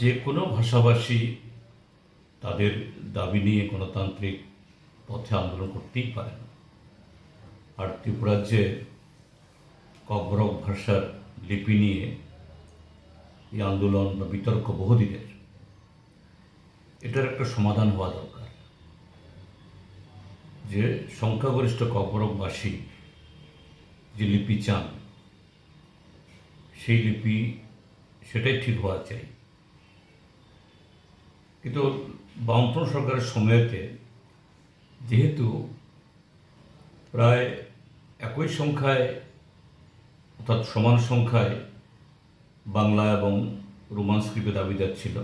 যে কোনো ভাষাভাষী তাদের দাবি নিয়ে গণতান্ত্রিক পথে আন্দোলন করতেই পারে না। আর ত্রিপুরার যে কব্বরক ভাষার লিপি নিয়ে এই আন্দোলন বা বিতর্ক বহুদিনের। এটার একটা সমাধান হওয়া দরকার। যে সংখ্যাগরিষ্ঠ কব্বরকবাসী যে লিপি চান, সেই লিপি সেটাই ঠিক হওয়া চাই। কিন্তু বামফ্রন্ট সরকারের সময়তে যেহেতু প্রায় একই সংখ্যায়, অর্থাৎ সমান সংখ্যায় বাংলা এবং রোমান স্ক্রিপ্টে দাবিদার ছিল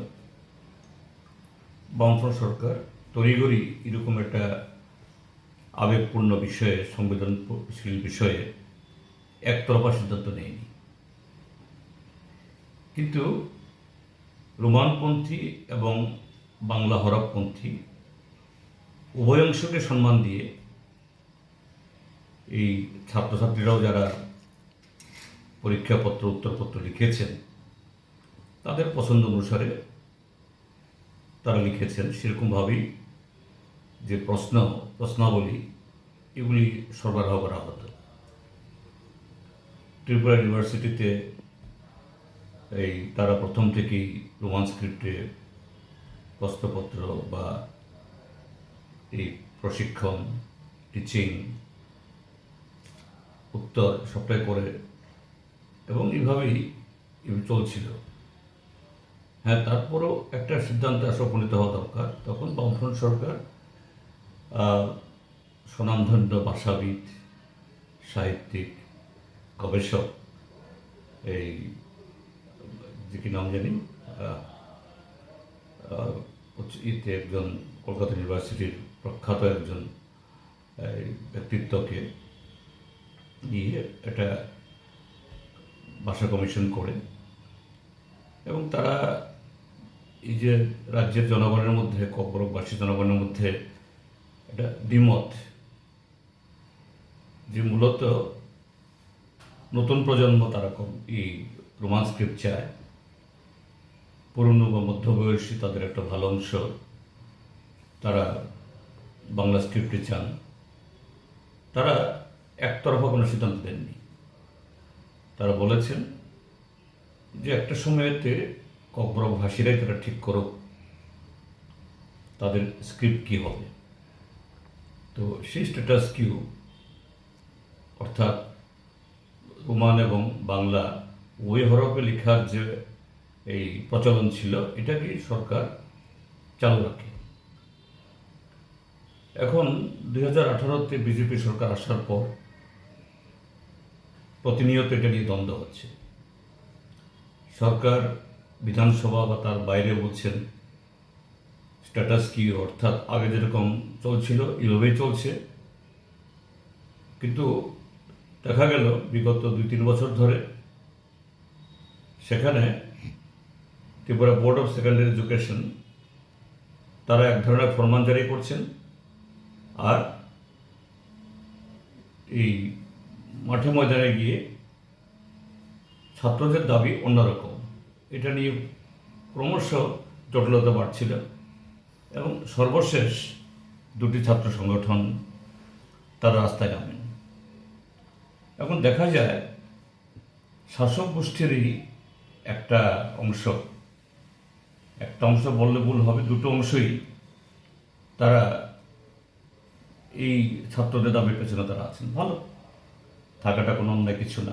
বামফ্রন্ট সরকার তড়িঘড়ি এরকম একটা আবেগপূর্ণ বিষয়ে সংবেদনশীল বিষয়ে একতরফা সিদ্ধান্ত নেয়নি। কিন্তু রোমানপন্থী এবং বাংলা হরফপন্থী উভয় অংশকে সম্মান দিয়ে এই ছাত্রছাত্রীরাও যারা পরীক্ষাপত্র, উত্তরপত্র লিখেছেন, তাদের পছন্দ অনুসারে তারা লিখেছেন। সেরকমভাবেই যে প্রশ্ন, প্রশ্নাবলী, এগুলি সরবরাহ করা হতো। ত্রিপুরা ইউনিভার্সিটিতে এই তারা প্রথম থেকেই রোমান স্ক্রিপ্টে প্রশ্নপত্র বা এই প্রশিক্ষণ টিচিং উত্তর সবটাই করে এবং এইভাবেই চলছিল। হ্যাঁ তারপরেও একটা সিদ্ধান্তে উপনীত হওয়া দরকার। তখন বামফ্রন্ট সরকার স্বনামধন্য ভাষাবিদ, সাহিত্যিক, গবেষক, এই, যে কি নাম জানি? ইতে একজন কলকাতা ইউনিভার্সিটির প্রখ্যাত একজন ব্যক্তিত্বকে নিয়ে একটা ভাষা কমিশন করে। এবং তারা এই যে রাজ্যের জনগণের মধ্যে কব্বরকবাসী জনগণের মধ্যে একটা দ্বিমত, যে মূলত নতুন প্রজন্ম তারা এই রোমান স্ক্রিপ্ট চায়। পুরনো বা মধ্যবয়সী তাদের একটা ভালো অংশ তারা বাংলা স্ক্রিপ্টে চান। তারা একতরফা কোনো সিদ্ধান্ত দেননি। তারা বলেছেন যে একটা সময়তে কব্বরক ভাষীরাই তারা ঠিক করো তাদের স্ক্রিপ্ট কি হবে। তো সেই স্ট্যাটাস কিউ অর্থাৎ রোমান এবং বাংলা ওই হরফে লেখার যে এই প্রচলন ছিল, এটাকে সরকার চালু রাখে। এখন দুই হাজার আঠারোতে বিজেপি সরকার আসার পর প্রতিনিয়ত এটা নিয়ে দ্বন্দ্ব হচ্ছে। সরকার বিধানসভা বা তার বাইরে বলছেন, স্ট্যাটাস কি অর্থাৎ আগে যেরকম চলছিল, এভাবেই চলছে। কিন্তু দেখা গেল, বিগত দুই তিন বছর ধরে সেখানে Tripura board of secondary education, তারা এক ধরনের ফরমান জারি করছেন। আর এই মাঠে ময়দানে গিয়ে ছাত্রদের দাবি অন্যরকম। এটা নিয়ে ক্রমশ জটিলতা বাড়ছিল এবং সর্বশেষ দুটি ছাত্র সংগঠন তারা রাস্তায় নামেন। এখন দেখা যায়, শাসক গোষ্ঠীরই একটা অংশ একটা অংশ বললে ভুল হবে, দুটো অংশই তারা এই ছাত্রদের দাবির পেছনে তারা আছেন। ভালো। থাকাটা কোনো অন্যায় কিছু না।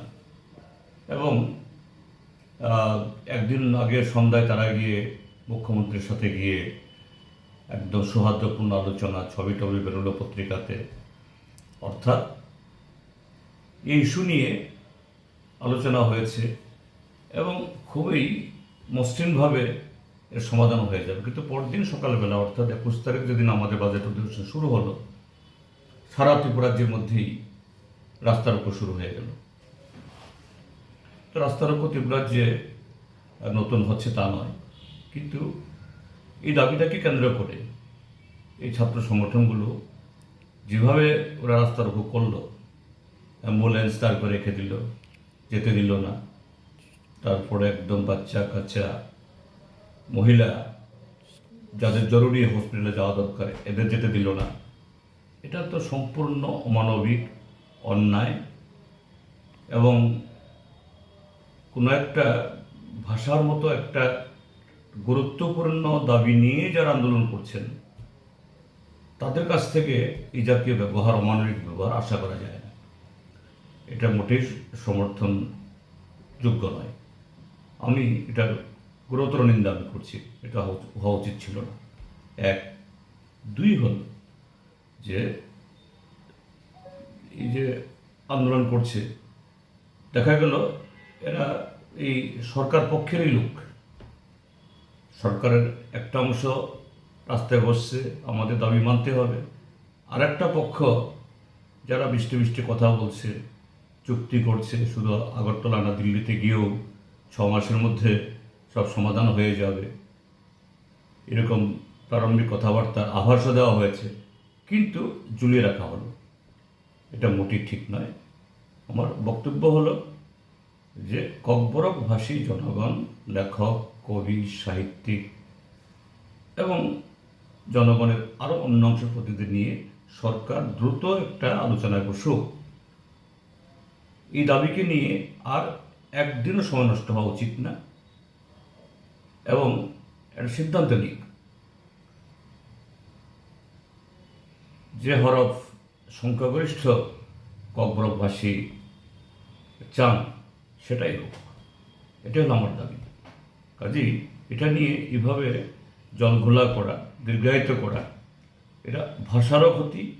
এবং একদিন আগে সন্ধ্যায় তারা গিয়ে মুখ্যমন্ত্রীর সাথে গিয়ে একদম সৌহার্দ্যপূর্ণ আলোচনা ছবি টবি বেরোলো পত্রিকাতে। অর্থাৎ এই ইস্যু নিয়ে আলোচনা হয়েছে এবং খুবই মসৃণভাবে এর সমাধান হয়ে যাবে। কিন্তু পরদিন সকালবেলা, অর্থাৎ একুশ তারিখ যেদিন আমাদের বাজেট অধিবেশন শুরু হলো, সারা ত্রিপুরা রাজ্যের মধ্যেই রাস্তা রোকো শুরু হয়ে গেল। তো রাস্তা রোকো ত্রিপুরা যে নতুন হচ্ছে তা নয়, কিন্তু এই দাবিটাকে কেন্দ্র করে এই ছাত্র সংগঠনগুলো যেভাবে ওরা রাস্তা রোকো করল অ্যাম্বুলেন্স করে রেখে দিল, যেতে দিল না, তারপরে একদম বাচ্চা কাচ্চা মহিলা যাদের জরুরি হসপিটালে যাওয়া দরকার, এদের যেতে দিল না। এটা তো সম্পূর্ণ অমানবিক অন্যায় এবং কোনো একটা ভাষার মতো একটা গুরুত্বপূর্ণ দাবি নিয়ে যারা আন্দোলন করছেন, তাদের কাছ থেকে এই জাতীয় ব্যবহার, অমানবিক ব্যবহার আশা করা যায় না। এটা মোটেই সমর্থন যোগ্য নয়। আমি এটার গুরুতর নিন্দা আমি করছি। এটা হওয়া- উচিত ছিল না। এক। দুই হল যে, এই যে আন্দোলন করছে, দেখা গেল এরা এই সরকার পক্ষেরই লোক। সরকারের একটা অংশ রাস্তায় বসছে, আমাদের দাবি মানতে হবে। আর একটা পক্ষ যারা বৃষ্টি বৃষ্টি কথা বলছে, চুক্তি করছে, শুধু আগরতলা না, দিল্লিতে গিয়েও ছ মাসের মধ্যে সব সমাধান হয়ে যাবে। এরকম প্রারম্ভিক কথাবার্তার আভাসও দেওয়া হয়েছে। কিন্তু ঝুলিয়ে রাখা হলো। এটা মোটেই ঠিক নয়। আমার বক্তব্য হলো যে ককবরক ভাষী জনগণ, লেখক, কবি, সাহিত্যিক এবং জনগণের আরও অন্য অংশের প্রতিনিধি নিয়ে সরকার দ্রুত একটা আলোচনায় বসুক। এই দাবিকে নিয়ে আর একদিনও সময় নষ্ট হওয়া উচিত না। এবং একটা সিদ্ধান্ত নিক যে হরফ সংখ্যাগরিষ্ঠ ককবরকভাষী চান, সেটাই হোক। এটাই হলো আমার দাবি। কাজেই এটা নিয়ে এভাবে জলঘোলা করা, দীর্ঘায়িত করা, এটা ভাষারও ক্ষতি